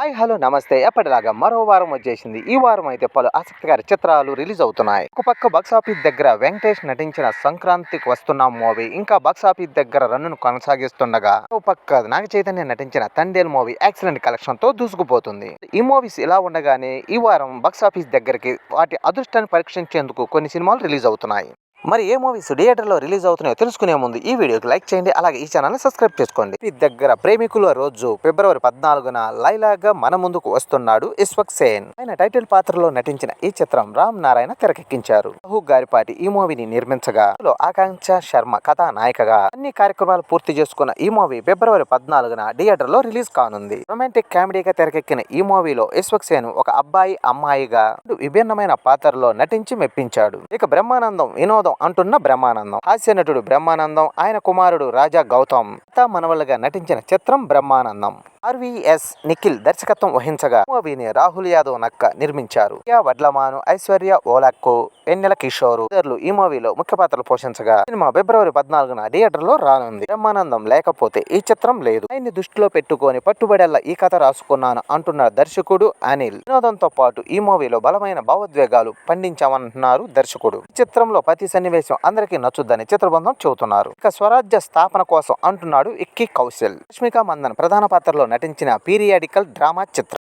Hi hello నమస్తే. ఎప్పటిలాగా మరో వారం వచ్చేసింది. ఈ వారం అయితే పలు ఆసక్తికర చిత్రాలు రిలీజ్ అవుతున్నాయి. ఒక పక్క బాక్సాఫీస్ దగ్గర వెంకటేష్ నటించిన సంక్రాంతికి వస్తున్న మూవీ. ఇంకా బాక్సాఫీస్ దగ్గర రన్నును కొనసాగిస్తుండగా ఒక పక్క నాగ చైతన్య నటించిన తండేల్ మూవీ యాక్సిడెంట్ కలెక్షన్తో దూసుకుపోతుంది. ఈ మూవీస్ ఇలా ఉండగానే ఈ వారం బాక్సాఫీస్ దగ్గరికి వాటి అదృష్టాన్ని పరీక్షించేందుకు కొన్ని సినిమాలు రిలీజ్ అవుతున్నాయి. మరి ఏ మూవీస్ థియేటర్లో రిలీజ్ అవుతున్నాయో తెలుసుకునే ముందు ఈ వీడియోకి లైక్ చేయండి అలాగే ఈ ఛానల్ని సబ్స్క్రైబ్ చేసుకోండి. మీ దగ్గర ప్రేమికుల రోజు ఫిబ్రవరి పద్నాలుగున లైలాగా మన ముందుకు వస్తున్నాడు ఇస్వక్ సేన్. ఆయన టైటిల్ పాత్రలో నటించిన ఈ చిత్రం రామ్ నారాయణ తెరకెక్కించారు. రాహు గారిపాటి ఈ మూవీని నిర్మించగా ఆకాంక్ష శర్మ కథానాయికగా అన్ని కార్యక్రమాలు పూర్తి చేసుకున్న ఈ మూవీ ఫిబ్రవరి పద్నాలుగున థియేటర్లో రిలీజ్ కానుంది. రొమాంటిక్ కామెడీగా తెరకెక్కిన ఈ మూవీలో ఇస్వక్ సేన్ ఒక అబ్బాయి అమ్మాయిగా విభిన్నమైన పాత్రలో నటించి మెప్పించాడు. ఇక బ్రహ్మానందం వినోదం అంటున్న బ్రహ్మానందం. హాస్య నటుడు బ్రహ్మానందం ఆయన కుమారుడు రాజా గౌతమ్. మనవలుగా నటించిన చిత్రం బ్రహ్మానందం. ఆర్వీఎస్ నిఖిల్ దర్శకత్వం వహించగా మూవీని రాహుల్ యాదవ్ నక్క నిర్మించారు. వడ్లమాను ఐశ్వర్య ఓలాక్కు వెన్నెల కిషోర్ ఇతరులు ఈ మూవీలో ముఖ్య పాత్రలు పోషించగా సినిమా ఫిబ్రవరి పద్నాలుగున థియేటర్లో రానుంది. బ్రహ్మానందం లేకపోతే ఈ చిత్రం లేదు. ఆయన్ని దృష్టిలో పెట్టుకొని పట్టుబడేలా ఈ కథ రాసుకున్నాను అంటున్న దర్శకుడు అనిల్. వినోదంతో పాటు ఈ మూవీలో బలమైన భావోద్వేగాలు పండించామంటున్నారు దర్శకుడు. ఈ చిత్రంలో ప్రతి సన్నివేశం అందరికీ నచ్చుద్దని చిత్రబృందం చెబుతున్నారు. ఇక స్వరాజ్య స్థాపన కోసం అంటున్నాడు ఇక్కి కౌశల్. రష్మిక మందన్ ప్రధాన పాత్రలో నటించిన పీరియాడికల్ డ్రామా చిత్రం.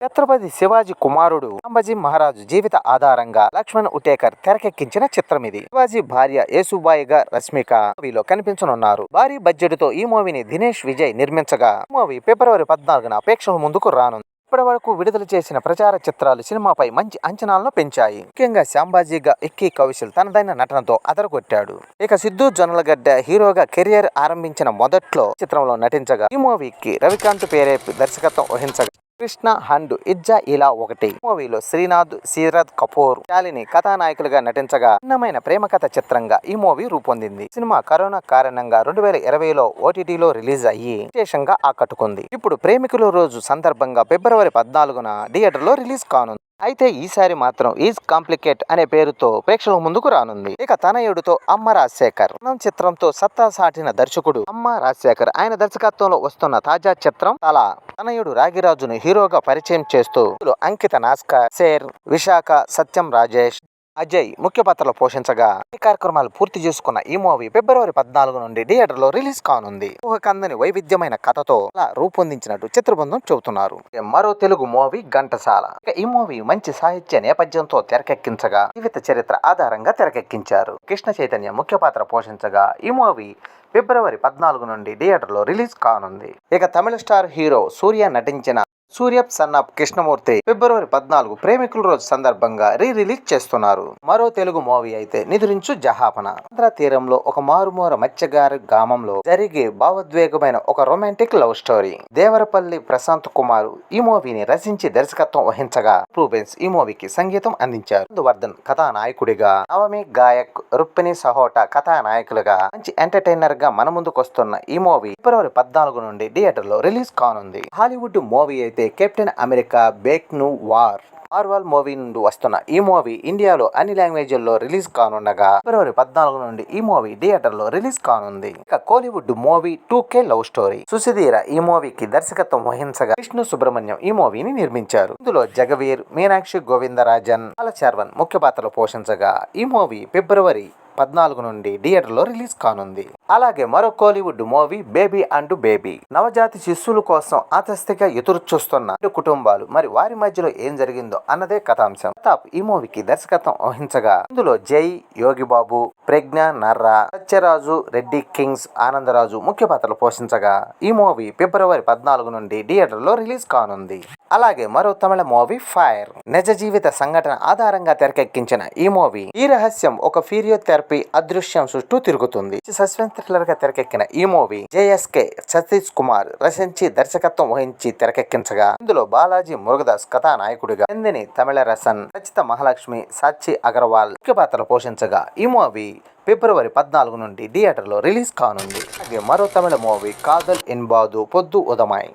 ఛత్రపతి శివాజీ కుమారుడు సంభాజీ మహారాజు జీవిత ఆధారంగా లక్ష్మణ్ ఉటేకర్ తెరకెక్కించిన చిత్రం ఇది. శివాజీ భార్య యేసుబాయిగా రష్మిక మూవీలో కనిపించనున్నారు. భారీ బడ్జెట్తో ఈ మూవీని దినేష్ విజయ్ నిర్మించగా మూవీ ఫిబ్రవరి పద్నాలుగున ప్రేక్షకుల ముందుకు రానుంది. ఇప్పటి వరకు విడుదల చేసిన ప్రచార చిత్రాలు సినిమాపై మంచి అంచనాలను పెంచాయి. ముఖ్యంగా శాంబాజీగా ఎక్కి కౌశల్ తనదైన నటనతో అదరగొట్టాడు. ఇక సిద్ధు జొన్నలగడ్డ హీరోగా కెరియర్ ఆరంభించిన మొదట్లో చిత్రంలో నటించగా ఈ మూవీకి రవికాంత్ పేరే దర్శకత్వం వహించగా కృష్ణ హండ్ ఇజ్జా ఇలా ఒకటి. మూవీలో శ్రీనాథ్ సీరద్ కపూర్ శాలిని కథానాయకులుగా నటించగా భిన్నమైన ప్రేమ కథ చిత్రంగా ఈ మూవీ రూపొందింది. సినిమా కరోనా కారణంగా రెండు వేల ఇరవైలో ఓటీటీలో రిలీజ్ అయ్యి విశేషంగా ఆకట్టుకుంది. ఇప్పుడు ప్రేమికుల రోజు సందర్భంగా ఫిబ్రవరి పద్నాలుగున థియేటర్లో రిలీజ్ కానుంది. అయితే ఈసారి మాత్రం ఈజ్ కాంప్లికేట్ అనే పేరుతో ప్రేక్షకుల ముందుకు రానుంది. ఇక తనయుడితో అమ్మ రాజశేఖర్. మనం చిత్రంతో సత్తా సాటిన దర్శకుడు అమ్మ రాజశేఖర్. ఆయన దర్శకత్వంలో వస్తున్న తాజా చిత్రం తల. తనయుడు రాగిరాజును హీరోగా పరిచయం చేస్తూ అంకిత నాస్కర్ శేర్ విశాఖ సత్యం రాజేష్ అజయ్ ముఖ్య పాత్రలు పోషించగా ఈ కార్యక్రమాలు పూర్తి చేసుకున్న ఈ మూవీ ఫిబ్రవరి పద్నాలుగు నుండి థియేటర్లో రిలీజ్ కానుంది. ఊహకందని వైవిధ్యమైన కథతో అలా రూపొందించినట్టు చిత్రబృందం చెబుతున్నారు. మరో తెలుగు మూవీ ఘంటసాల. ఈ మూవీ మంచి సాహిత్య నేపథ్యంతో తెరకెక్కించగా జీవిత చరిత్ర ఆధారంగా తెరకెక్కించారు. కృష్ణ చైతన్య ముఖ్య పాత్ర పోషించగా ఈ మూవీ ఫిబ్రవరి పద్నాలుగు నుండి థియేటర్లో రిలీజ్ కానుంది. ఇక తమిళ స్టార్ హీరో సూర్య నటించిన సూర్యప్ సన్ ఆఫ్ కృష్ణమూర్తి ఫిబ్రవరి పద్నాలుగు ప్రేమికుల రోజు సందర్భంగా రీ రిలీజ్ చేస్తున్నారు. మరో తెలుగు మూవీ అయితే నిధురించు జహాపన. ఆంధ్ర తీరంలో ఒక మారుమూర మత్స్యగారి గ్రామంలో జరిగే భావోద్వేగమైన ఒక romantic love story Devarapalli Prashanth Kumar ఈ మూవీని రచించి దర్శకత్వం వహించగా రూబెన్స్ ఈ మూవీకి సంగీతం అందించారు. వర్ధన్ కథానాయకుడిగా నవమి గాయక్ రుక్మిణి సహోట కథానాయకులుగా మంచి ఎంటర్టైనర్గా మన ముందుకు వస్తున్న ఈ మూవీ ఫిబ్రవరి పద్నాలుగు నుండి థియేటర్లో రిలీజ్ కానుంది. హాలీవుడ్ మూవీ అయితే కెప్టెన్ అమెరికా బేక్ను వార్ మార్వల్ మూవీ నుండి వస్తున్న ఈ మూవీ ఇండియాలో అన్ని లాంగ్వేజ్ల్లో రిలీజ్ కానుండగా ఫిబ్రవరి పద్నాలుగు నుండి ఈ మూవీ థియేటర్లో రిలీజ్ కానుంది. ఇక Kollywood movie two K love story. సుశీధీర ఈ మూవీకి దర్శకత్వం వహించగా విష్ణు సుబ్రహ్మణ్యం ఈ మూవీని నిర్మించారు. ఇందులో జగవీర్ మీనాక్షి గోవిందరాజన్ బాలచర్వన్ ముఖ్య పాత్రలు పోషించగా ఈ మూవీ ఫిబ్రవరి పద్నాలుగు నుండి థియేటర్లో రిలీజ్ కానుంది. అలాగే మరో Kollywood movie baby and baby. నవజాతి శిశువుల కోసం ఆతస్తిగా ఎదురు చూస్తున్న రెండు కుటుంబాలు మరి వారి మధ్యలో ఏం జరిగిందో అన్నదే కథాంశం. ప్రతాప్ ఈ మూవీకి దర్శకత్వం వహించగా ఇందులో జై యోగిబాబు ప్రజ్ఞ నర్రా సత్యరాజు రెడ్డి కింగ్స్ ఆనందరాజు ముఖ్య పాత్రలు పోషించగా ఈ మూవీ ఫిబ్రవరి పద్నాలుగు నుండి థియేటర్లో రిలీజ్ కానుంది. అలాగే మరో తమిళ మూవీ ఫైర్. నిజ జీవిత సంఘటన ఆధారంగా తెరకెక్కించిన ఈ మూవీ ఈ రహస్యం ఒక ఫిజియోథెరపీ అదృశ్యం చుట్టూ తిరుగుతుంది. సస్పెన్స్ థ్రిల్లర్గా తెరకెక్కిన ఈ మూవీ జేఎస్కే సతీష్ కుమార్ రచించి దర్శకత్వం వహించి తెరకెక్కించగా ఇందులో బాలాజీ మురుగదాస్ కథానాయకుడిగా నందిని తమిళ రసన్ రచిత మహాలక్ష్మి సాచి అగర్వాల్ ముఖ్య పాత్రలు పోషించగా ఈ మూవీ ఫిబ్రవరి పద్నాలుగు నుండి థియేటర్లో రిలీజ్ కానుంది. అలాగే మరో తమిళ మూవీ కాదల్ ఇన్బాదు పొద్దు ఉదమాయి.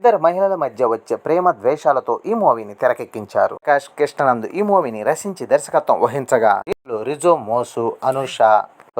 ఇద్దరు మహిళల మధ్య వచ్చే ప్రేమ ద్వేషాలతో ఈ మూవీని తెరకెక్కించారు. ప్రకాష్ కృష్ణనంద్ ఈ మూవీని రచించి దర్శకత్వం వహించగా రిజో మోసు అనుష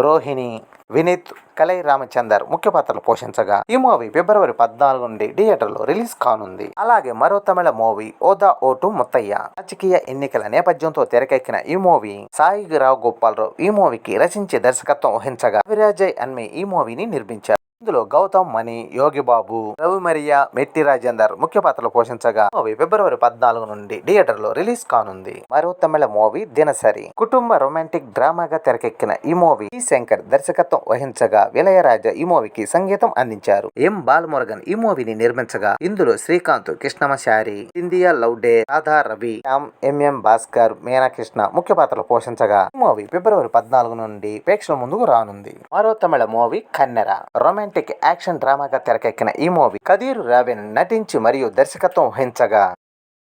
రోహిణి వినీత్ కలై రామచందర్ ముఖ్య పాత్రలు పోషించగా ఈ మూవీ ఫిబ్రవరి పద్నాలుగు నుండి థియేటర్లో రిలీజ్ కానుంది. అలాగే మరో తమిళ మూవీ ఓదా ఓటు ముత్తయ్య. రాజకీయ ఎన్నికల నేపథ్యంతో తెరకెక్కిన ఈ మూవీ సాయి రావు గోపాలరావు ఈ మూవీకి రచించి దర్శకత్వం వహించగా విరాజయ్ అన్మే ఈ మూవీని నిర్మించారు. ఇందులో గౌతమ్ మణి యోగి బాబు రవి మరియా మెట్టి రాజేందర్ ముఖ్య పాత్రలు పోషించగా మూవీ ఫిబ్రవరి పద్నాలుగు నుండి థియేటర్లో రిలీజ్ కానుంది. మరో తమిళ మూవీ దినసరి. కుటుంబ రొమాంటిక్ డ్రామాగా తెరకెక్కిన ఈ మూవీ ఈ శంకర్ దర్శకత్వం వహించగా విలయరాజ ఈ మూవీకి సంగీతం అందించారు. ఎం. బాలమురుగన్ ఈ మూవీని నిర్మించగా ఇందులో శ్రీకాంత్ కృష్ణమశారి ఇండియా లౌడే డే రాధా రవి శ్యామ్ ఎంఎం భాస్కర్ మీనాకృష్ణ ముఖ్య పాత్రలు పోషించగా ఈ మూవీ ఫిబ్రవరి పద్నాలుగు నుండి ప్రేక్షకుల ముందుకు రానుంది. మరో తమిళ మూవీ కన్నెర. రొమాంటిక్ యాక్షన్ డ్రామాగా తెరకెక్కిన ఈ మూవీ కదీరు రావిన్ నటించి మరియు దర్శకత్వం వహించగా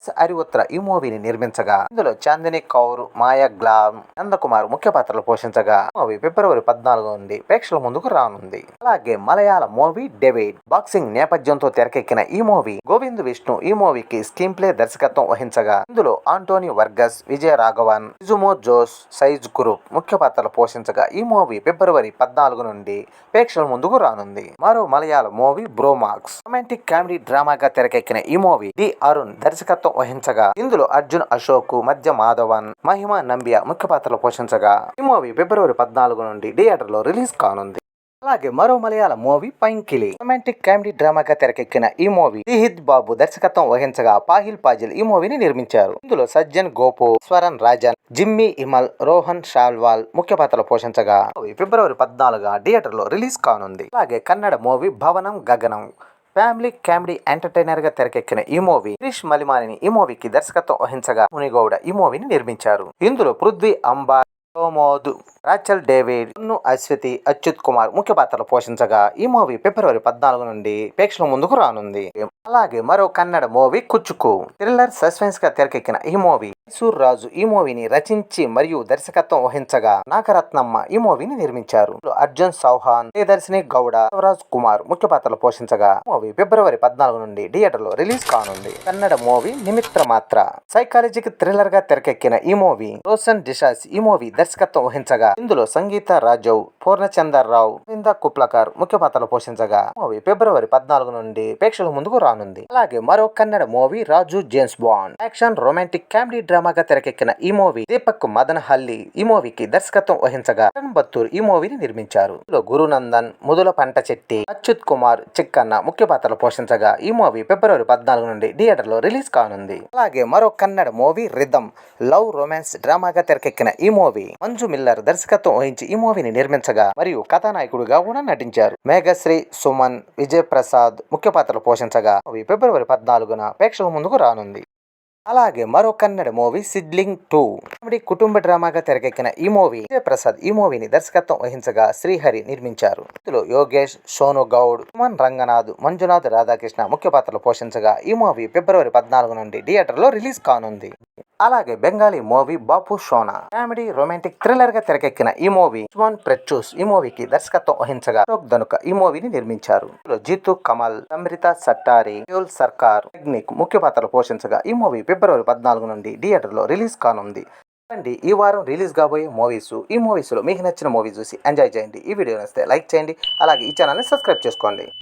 అరివుత్ర ఈ మూవీని నిర్మించగా. ఇందులో చాందిని కౌర్ మాయా గ్లామ్ నందకుమార్ ముఖ్య పాత్రలు పోషించగా. మూవీ ఫిబ్రవరి పద్నాలుగు నుండి ప్రేక్షకుల ముందుకు రానుంది. అలాగే మలయాళ మూవీ డెవిడ్ బాక్సింగ్ నేపథ్యంతో తెరకెక్కిన ఈ మూవీ గోవింద్ విష్ణు ఈ మూవీకి స్క్రీన్ ప్లే దర్శకత్వం వహించగా. ఇందులో ఆంటోనీ వర్గస్ విజయ రాఘవన్ ఇజుమో జోస్ సైజ్ గ్రూప్ ముఖ్య పాత్రలు పోషించగా ఈ మూవీ ఫిబ్రవరి పద్నాలుగు నుండి ప్రేక్షకుల ముందుకు రానుంది. మరో మలయాళ మూవీ బ్రోమాక్స్. రొమాంటిక్ కామెడీ డ్రామాగా తెరకెక్కిన ఈ మూవీ డి అరుణ్ దర్శకత్వం వహించగా. ఇందులో అర్జున్ అశోక్ మధ్య మాధవన్ మహిమ నంబియా ముఖ్య పాత్రలు పోషించగా. ఈ మూవీ ఫిబ్రవరి పద్నాలుగు నుండి థియేటర్లో రిలీజ్ కానుంది. అలాగే మరో మలయాళ మూవీ పైంకిలి. రొమాంటిక్ కామెడీ డ్రామాగా తెరకెక్కిన ఈ మూవీ దిహిద్ బాబు దర్శకత్వం వహించగా పాహిల్ పాజిల్ ఈ మూవీని నిర్మించారు. ఇందులో సజ్జన్ గోపు స్వరన్ రాజన్ జిమ్మీ ఇమల్ రోహన్ షాల్వాల్ ముఖ్య పాత్రలు పోషించగా. ఫిబ్రవరి పద్నాలుగు థియేటర్లో రిలీజ్ కానుంది. అలాగే కన్నడ మూవీ భవనం గగనం. ఫ్యామిలీ కామెడీ ఎంటర్టైనర్గా తెరకెక్కిన ఈ మూవీ క్రిష్ మలిమాని ఈ మూవీకి దర్శకత్వం వహించగా మునిగౌడ ఈ మూవీని నిర్మించారు. ఇందులో పృథ్వీ అంబా సోమోద్ రాచల్ డేవిడ్ అన్ను అశ్వతి అచ్యుత్ కుమార్ ముఖ్య పాత్రలు పోషించగా ఈ మూవీ ఫిబ్రవరి పద్నాలుగు నుండి ప్రేక్షకుల ముందుకు రానుంది. అలాగే మరో కన్నడ మూవీ కుచ్చుకు. థ్రిల్లర్ సస్పెన్స్గా తెరకెక్కిన ఈ మూవీ మైసూర్ రాజు ఈ మూవీని రచించి మరియు దర్శకత్వం వహించగా నాగరత్నమ్మ ఈ మూవీని నిర్మించారు. అర్జున్ చౌహాన్ ప్రియదర్శిని గౌడ శివరాజ్ కుమార్ ముఖ్య పాత్రలు పోషించగా మూవీ ఫిబ్రవరి పద్నాలుగు నుండి థియేటర్లో రిలీజ్ కానుంది. కన్నడ మూవీ నిమిత్ర మాత్ర. సైకాలజీకి థ్రిల్లర్గా తెరకెక్కిన ఈ మూవీ రోషన్ డిషాస్ ఈ మూవీ దర్శకత్వం వహించగా ఇందులో సంగీత రాజవ్ పూర్ణచందర్ రావు గోవింద కుప్లకర్ ముఖ్య పాత్రలు పోషించగా మూవీ ఫిబ్రవరి పద్నాలుగు నుండి ప్రేక్షకుల ముందుకు రానుంది. అలాగే మరో Kannada movie Raju James Bond. Action romantic comedy డ్రామాగా తెరకెక్కిన ఈ మూవీ దీపక్ మదన్ హల్లి ఈ మూవీకి దర్శకత్వం వహించగా కరణ్ బత్తూర్ ఈ మూవీని నిర్మించారు. ఇందులో గురునందన్ ముదుల పంట చెట్టి అచ్యుత్ కుమార్ చిక్కన్న ముఖ్య పాత్రలు పోషించగా ఈ మూవీ ఫిబ్రవరి పద్నాలుగు నుండి థియేటర్లో రిలీజ్ కానుంది. అలాగే మరో Kannada movie rhythm love romance డ్రామాగా తెరకెక్కిన ఈ మూవీ మంజు మిల్లర్ దర్శకత్వం వహించి ఈ మూవీని దర్శకుడిగా మరియు కథానాయకుడిగా కూడా నటించారు. మేఘశ్రీ సుమన్ విజయ్ ప్రసాద్ ముఖ్య పాత్రలు పోషించగా అవి ఫిబ్రవరి పద్నాలుగున ప్రేక్షకుల ముందుకు రానుంది. అలాగే మరో Kannada movie Sidlingu two. Comedy కుటుంబ డ్రామాగా తెరకెక్కిన ఈ మూవీ విజయ్ ప్రసాద్ ఈ మూవీని దర్శకత్వం వహించగా శ్రీహరి నిర్మించారు. ఇందులో యోగేష్ సోను గౌడ్ సుమన్ రంగనాథ్ మంజునాథ్ రాధాకృష్ణ ముఖ్య పాత్రలు పోషించగా ఈ మూవీ ఫిబ్రవరి పద్నాలుగు నుండి థియేటర్లో రిలీజ్ కానుంది. అలాగే Bengali movie Bapu Shona. Comedy romantic థ్రిల్లర్గా తెరకెక్కిన ఈ మూవీ ఉస్మాన్ ప్రెచ్చూస్ ఈ మూవీకి దర్శకత్వం వహించగా అశోక్ ధనుక ఈ మూవీని నిర్మించారు. జీతు కమల్ అమృత సట్టారి యూల్ సర్కార్ టెక్నిక్ ముఖ్య పాత్రలు పోషించగా ఈ మూవీ ఫిబ్రవరి పద్నాలుగు నుండి థియేటర్లో రిలీజ్ కానుంది. అండి ఈ వారం రిలీజ్ కాబోయే మూవీస్ ఈ మూవీస్లో మీకు నచ్చిన మూవీ చూసి ఎంజాయ్ చేయండి. ఈ వీడియో నచ్చితే లైక్ చేయండి అలాగే ఈ ఛానల్ని సబ్స్క్రైబ్ చేసుకోండి.